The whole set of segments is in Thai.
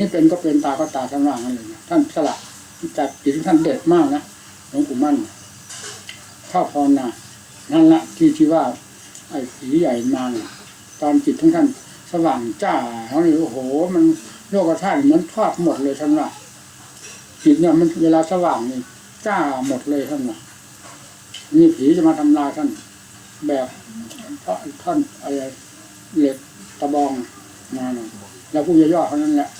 นี่เป็นก็เป็นตาก็ตาท่านว่างั้นเลยนะท่านสละจัดจิตท่านเด็ดมากนะหลวงปู่มั่นเข้าพรนะนั่นละที่ที่ว่า ไอ้ผีใหญ่มาตอนจิตของท่านสว่างจ้าเขาเลยโอ้โห มันโลกธาตุเหมือนทอดหมดเลยท่านว่าจิตเนี่ยมันเวลาสว่างนี่จ้าหมดเลยท่านว่านี่ผีจะมาทำลายท่าน แบบท่อนท่อนอะไรเหล็กตะบองมาเนี่ยแล้วผู้ย่อๆเท่านั้นแหละ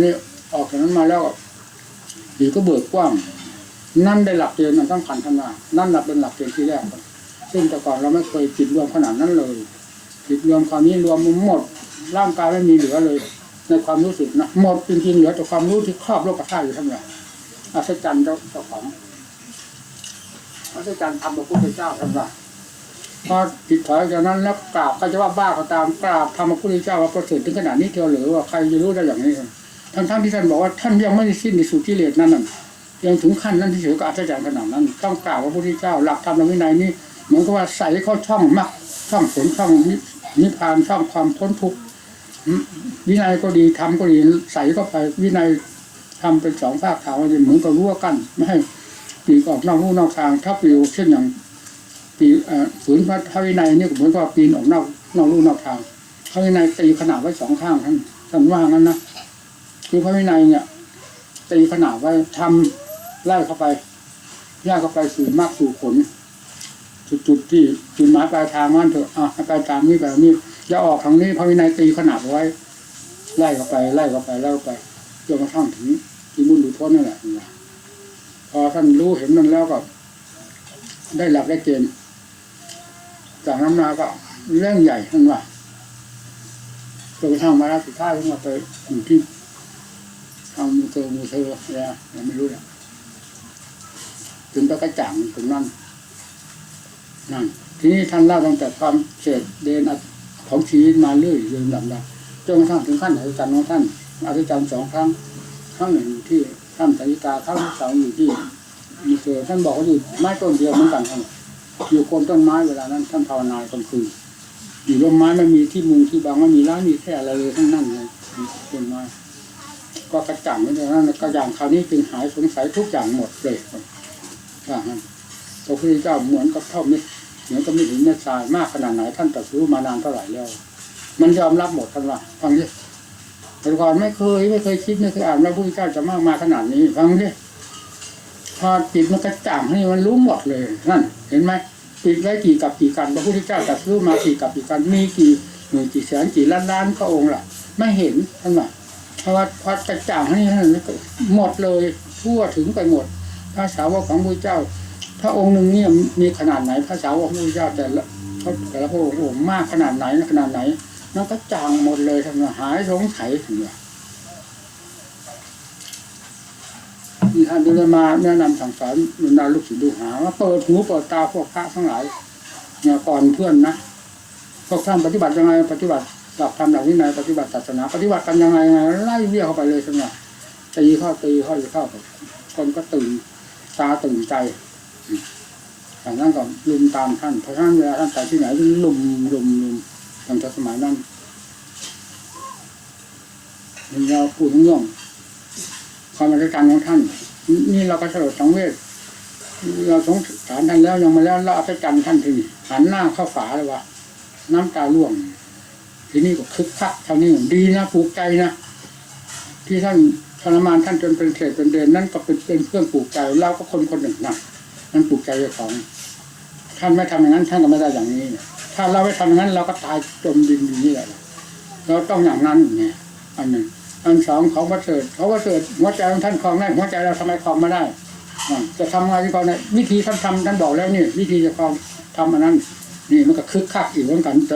นี่ออกจากนั้นมาแล้วผีก็เบิกกว้าง นั่นได้หลักเกณฑ์มันต้องขันธนานั่นหลักเป็นหลักเกณฑ์ที่แรกซึ่งแต่ก่อนเราไม่เคยจิตรวมขนาดนั้นเลยจิตรวมคราวนี้รวมหมด ร่างกายไม่มีเหลือเลย ในความรู้สึกนะหมดจริงๆเหลือแต่ความรู้ที่ครอบโลกธาตุอยู่ทั้งหมดอัศจรรย์เจ้าเจ้าของอัศจรรย์ทำพระพุทธเจ้าทั้งหมดพอจิตถอยจากนั้นแล้วกราบใครจะว่าบ้าก็ตามกราบทำพระพุทธเจ้าว่าประเสริฐถึงขนาดนี้เทียวหรือว่าใครจะรู้ได้อย่างนี้ ทั้งทั้งที่ท่านบอกว่าท่านยังไม่ได้สิ้นในสุดที่เลสนั่นน่ะยังถึงขั้นนั้นที่เฉยก็อัศจรรย์ขนาดนั้นต้องกราบพระพุทธเจ้าหลักธรรมและวินัยนี้เหมือนกับว่าใส่เข้าช่องมักช่องผลช่องนิพพานช่องความพ้นทุกข์วินัยก็ดีธรรมก็ดีใส่เข้าไปวินัยทำเป็นสองภาคขาวเหมือนกับรั้วกั้นไม่ให้ปีกออกนอกลู่นอกทางถ้าปลิวเช่นอย่างปีอ่อฝืนพระวินัยนี่ก็เหมือนกับปีนออกนอกนอกลู่นอกทางพระวินัยตีขนาดไว้สองข้างท่านท่านว่างั้นนะ คือพระวินัยเนี่ยตีขนาดไว้ทำไล่เข้าไปไล่เข้าไปสู่มรรคสู่ผลจุดๆที่จุดหมายปลายทางนั่นเถอะอะให้ไปตามนี้แบบนี้อย่าออกทางนี้พระวินัยตีขนาดไว้ไล่เข้าไปไล่เข้าไปไล่เข้าไปจนกระทั่งถึงที่มุนหลุดพ้นนั่นแหละพอท่านรู้เห็นนั่นแล้วก็ ได้หลักได้เกณฑ์จากนั้นาก็เรื่องใหญ่ท่านว่าจนกระทั่งมาแล้วสุดท้ายท่านมาไปอยู่ที่ ทามูเตอมูเตอร์อะไรอะยังไม่รู้เนี่ยถึงไปกระจ่างถึงนั่นนั่นทีนี้ท่านเล่าตั้งแต่ความเฉดเดนของชีวิตมาเรื่อยเรื่อยลำดับจนกระทั่งถึงขั้นอัศจรรย์ของท่านอัศจรรย์สองครั้งครั้งหนึ่งที่ท่านสาริกาครั้งที่สองอยู่ที่มีเกิดท่านบอกว่าอยู่ไม้ต้นเดียวเหมือนกันท่านอยู่โคนต้นไม้เวลานั้นท่านภาวนากลางคืนอยู่ร่มไม้ไม่มีที่มุงที่บางไม่มีร้านมีแค่อะไรเลยทั้งนั้นเลยต้น ก็กระจ่างไว้ตรงนั้นกระจ่างคราวนี้จึงหายสงสัยทุกอย่างหมดเลยว่ามันพระพุทธเจ้าเหมือนกับเท่ามิตรเหมือนกับมิตรหินเม็ดทรายมากขนาดไหนท่านตรัสรู้มานานเท่าไหร่แล้ว มันยอมรับหมดท่านว่าฟังดิแต่ก่อนไม่เคยไม่เคยคิดไม่เคยอ่านว่าพระพุทธเจ้าจะมากมาขนาดนี้ฟังดิพอจิตมันกระจ่างนี่มันรู้หมดเลยนั่น เห็นไหมปิดไว้กี่กับกี่กันพระพุทธเจ้าตรัสรู้มากี่กับกี่กันมีกี่หมื่นกี่แสนกี่ล้านล้านพระองค์ล่ะ ไม่เห็นท่านว่า พราะว่าพอกระจ่างนี่ท่านหมดเลยทั่วถึงไปหมดพระสาวกของพระเจ้า พระองค์หนึ่งเนี่ยมีขนาดไหนพระสาวกพระพุทธเจ้าแต่ละแต่ละพระองค์มากขนาดไหนขนาดไหนนั่นก็จางหมดเลยทำไมหายสงสัยถึงว่าที่ท่านได้มาแนะนำสั่งสอนบรรดาลูกศิษย์ลูหาว่าเปิดหูเปิดตาพวกพระทั้งหลายเนี่ยก่อนเพื่อนนะพวกท่านปฏิบัติยังไงปฏิบัติ หลักธรรมหลักวินัยปฏิบัติศาสนาปฏิบัติกันยังไงไงไล่เบี้ยเข้าไปเลยใช่ไหมตีเข้าตีเข้าตีเข้าคนก็ตื่นตาตื่นใจจากนั้นก็ลุมตามท่านเพราะท่านเวลาท่านไปที่ไหนลุมลุมลุมตั้งแต่สมัยนั้นนี่เราพูดถึงเรื่องความอัศจรรของท่าน นี่เราก็สลดสังเวชเราสงสารท่านแล้วยังมาแล้วเราอัศจรรย์ท่านทีหันหน้าเข้าฝาเลยว่าน้ำตาร่วง ทีนี้ก็คึกคักเท่านี้ดีนะปลูกใจนะที่ท่านทรมานท่านจนเป็นเศษเป็นเดือนนั่นก็เป็นเป็นเครื่องปลูกใจเราก็คนคนหนึ่งนะนั่นปลูกใจเจ้าของ ท่านไม่ทำอย่างนั้น ท่านก็ไม่ได้อย่างนี้ถ้าเราไม่ทำอย่างนั้น เราก็ตายจมดินอยู่นี่แหละเราต้องอย่างนั้นเนี่ยอันหนึ่งอันสองของประเสริฐเขาประเสริฐหัวใจของท่านคลองได้หัวใจเราทำไมคลองไม่ได้จะทำอะไงที่คลองได้วิธีท่านทำท่านบอกแล้วนี่วิธีจะคลองทำอันนั้น นี่มันก็คึกคักอีกเหมือนกันแต่